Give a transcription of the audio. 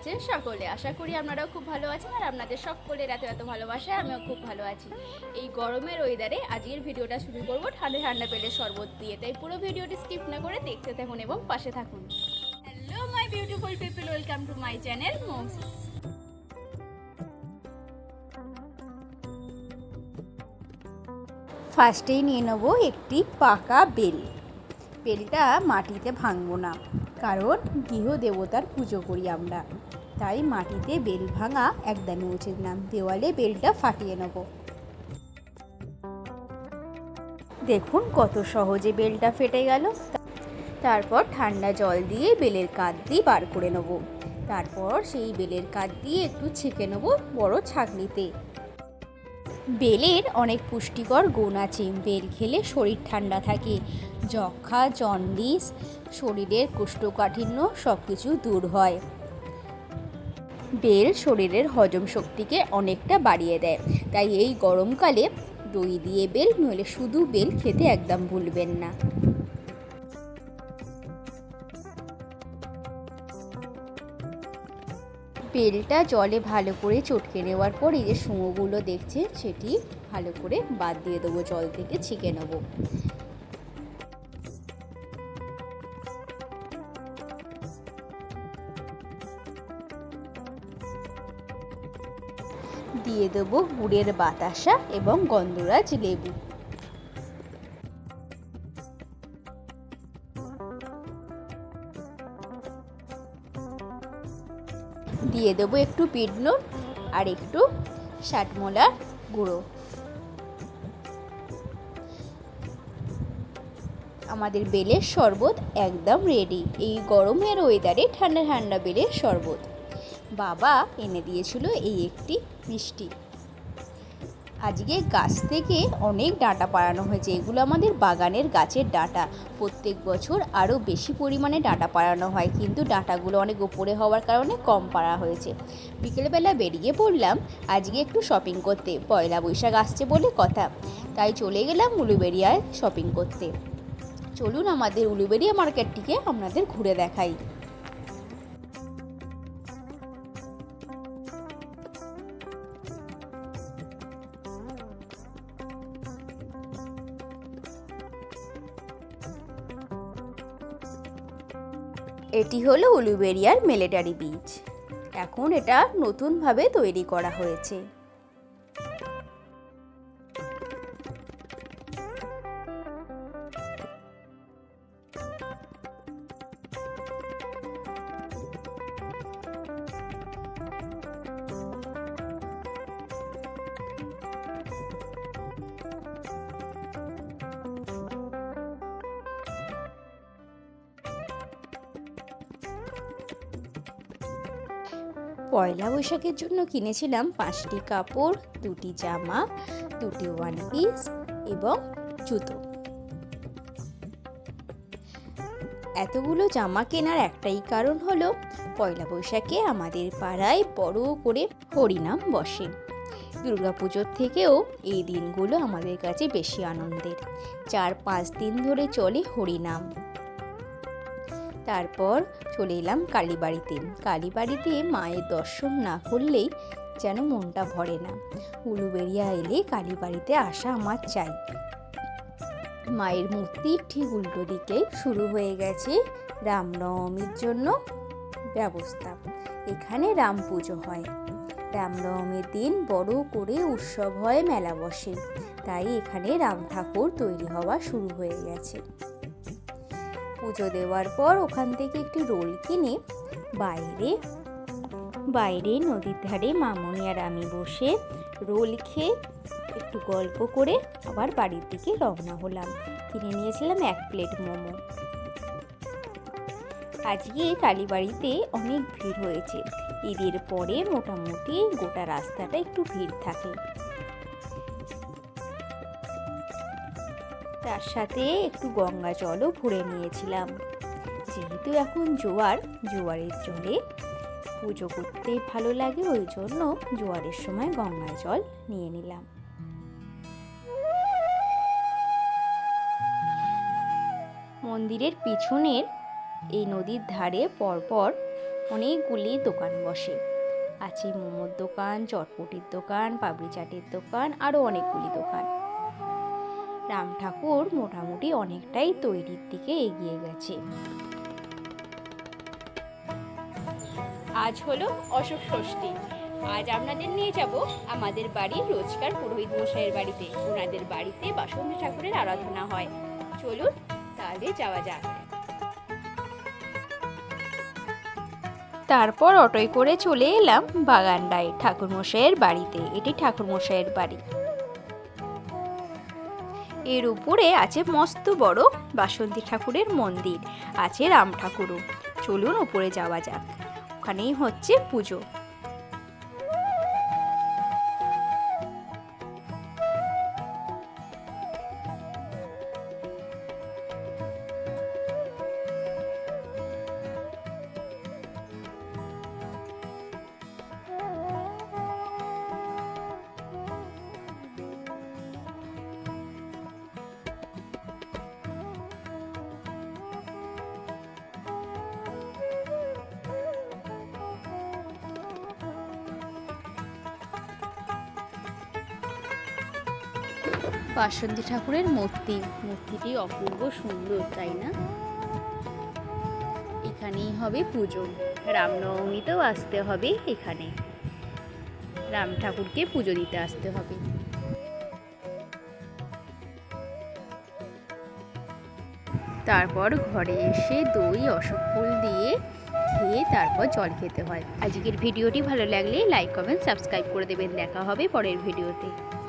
আছেন সকলে। আশা করি আপনারাও খুব ভালো আছেন আর আপনাদের সকলের এত এত ভালোবাসায় আমিও খুব ভালো আছি। এই গরমের ওয়েদারে আজকের ভিডিওটা শুরু করব ঠান্ডা ঠান্ডা পেলে শরবত দিয়ে। তাই পুরো ভিডিওটি স্কিপ না করে দেখতে থাকুন এবং পাশে থাকুন। Hello my beautiful people welcome to my channel মোমসিস ফার্স্টেই নিয়ে নেব একটি পাকা বেল। বেলটা মাটিতে ভাঙবো না, কারণ গৃহ দেবতার পুজো করি আমরা। তাই মাটিতে বেল ভাঙা একদমই উচিত না। দেওয়ালে বেলটা ফাটিয়ে নেব। দেখুন কত সহজে বেলটা ফেটে গেল। তারপর ঠান্ডা জল দিয়ে বেলের কাঠ দিয়ে বার করে নেব। তারপর সেই বেলের কাঠ দিয়ে একটু ছেঁকে নেব বড় ছাঁকনিতে। বেলের অনেক পুষ্টিকর গুণ আছে। বেল খেলে শরীর ঠান্ডা থাকে। যক্ষা, জন্ডিস, শরীরের কোষ্ঠকাঠিন্য সব কিছু দূর হয়। বেল শরীরের হজম শক্তিকে অনেকটা বাড়িয়ে দেয়। তাই এই গরমকালে দই দিয়ে বেল, নইলে শুধু বেল খেতে একদম ভুলবেন না। বেলটা জলে ভালো করে চটকে নেওয়ার পর এই যে সুঁয়োগুলো দেখছে সেটি ভালো করে বাদ দিয়ে দেবো, জল থেকে ছেঁকে নেব। দিয়ে দেবো গুড়ের বাতাসা এবং গন্ধরাজ লেবু। দিয়ে দেবো একটু বিট নুন আর একটু ষাটমোলার গুঁড়ো। আমাদের বেলের শরবত একদম রেডি এই গরমের ওয়েদারে ঠান্ডা ঠান্ডা বেলের শরবত। বাবা এনে দিয়েছিল এই একটি মিষ্টি। আজকে গাছ থেকে অনেক ডাঁটা পাড়ানো হয়েছে। এগুলো আমাদের বাগানের গাছের ডাঁটা। প্রত্যেক বছর আরও বেশি পরিমাণে ডাঁটা পাড়ানো হয়, কিন্তু ডাঁটাগুলো অনেক ওপরে হওয়ার কারণে কম পাড়া হয়েছে। বিকেলবেলা বেরিয়ে পড়লাম, আজকে একটু শপিং করতে। পয়লা বৈশাখ আসছে বলে কথা। তাই চলে গেলাম উলুবেরিয়ায় শপিং করতে। চলুন আমাদের উলুবেরিয়া মার্কেটটিকে আপনাদের ঘুরে দেখাই। এটি হলো উলুবেরিয়ার মিলিটারি বিচ এখন এটা নতুনভাবে তৈরি করা হয়েছে। পয়লা বৈশাখের জন্য কিনেছিলাম পাঁচটি কাপড়, দুটি জামা, দুটি ওয়ান পিস এবং জুতো। এতগুলো জামা কেনার একটাই কারণ হলো, পয়লা বৈশাখে আমাদের পাড়ায় বড় করে হরিনাম বসে। দুর্গাপুজোর থেকেও এই দিনগুলো আমাদের কাছে বেশি আনন্দের। চার পাঁচ দিন ধরে চলে হরিনাম। তারপর চলে এলাম কালীবাড়িতে। কালীবাড়িতে মায়ের দর্শন না করলেই যেন মনটা ভরে না। উলুবেরিয়া এলে কালীবাড়িতে আসা আমার চাই। মায়ের মূর্তির ঠিক উল্টো দিকে শুরু হয়ে গেছে রামনবমীর জন্য ব্যবস্থা। এখানে রাম পুজো হয়। রামনবমীর দিন বড় করে উৎসব হয়, মেলা বসে। তাই এখানে রাম ঠাকুর তৈরি হওয়া শুরু হয়ে গেছে। পুজো দেওয়ার পর ওখান থেকে একটি রোল কিনে বাইরে বাইরে নদীর ধারে মামনি আর আমি বসে রোল খেয়ে একটু গল্প করে আবার বাড়ির দিকে রওনা হলাম। কিনে নিয়েছিলাম এক প্লেট মোমো। আজকে কালীবাড়িতে অনেক ভিড় হয়েছে। ঈদের পরে মোটামুটি গোটা রাস্তাটা একটু ভিড় থাকে। তার সাথে একটু গঙ্গা জলও ভরে নিয়েছিলাম। যেহেতু এখন জোয়ার, জোয়ারের জলে পুজো করতে ভালো লাগে, ওই জন্য জোয়ারের সময় গঙ্গা জল নিয়ে নিলাম। মন্দিরের পিছনের এই নদীর ধারে পরপর অনেকগুলি দোকান বসে। আছে মোমোর দোকান, চটপটির দোকান পাপড়ি চাটের দোকান, আরও অনেকগুলি দোকান। রাম ঠাকুর মোটামুটি অনেকটাই তৈরির দিকে এগিয়ে গেছে। আজ হলো অশোক ষষ্ঠী। আজ আপনাদের নিয়ে যাব আমাদের বাড়ির রোজকার পুরোহিত মশাইয়ের বাড়িতে। ওনাদের বাড়িতে বাসন্তী ঠাকুরের আরাধনা হয়। চলুন তাহলে যাওয়া যাক। তারপর অটোয় করে চলে এলাম বাগানডায় ঠাকুরমশাইয়ের বাড়িতে। এটি ঠাকুরমশাইয়ের বাড়ি। এর উপরে আছে মস্ত বড় বাসন্তী ঠাকুরের মন্দির, আছে রাম ঠাকুরও। চলুন ওপরে যাওয়া যাক। ওখানেই হচ্ছে পুজো। বাসন্তী ঠাকুরের মূর্তি। মূর্তিটি অপূর্ব সুন্দর, তাই না? এখানেই হবে পুজো। রামনবমীতেও আসতে হবে এখানে। রাম ঠাকুরকে পুজো দিতে আসতে হবে। তারপর ঘরে এসে দই, অশোক ফুল দিয়ে খেয়ে তারপর জল খেতে হয়। আজকের ভিডিওটি ভালো লাগলে লাইক, কমেন্ট, সাবস্ক্রাইব করে দেবেন। দেখা হবে পরের ভিডিওতে।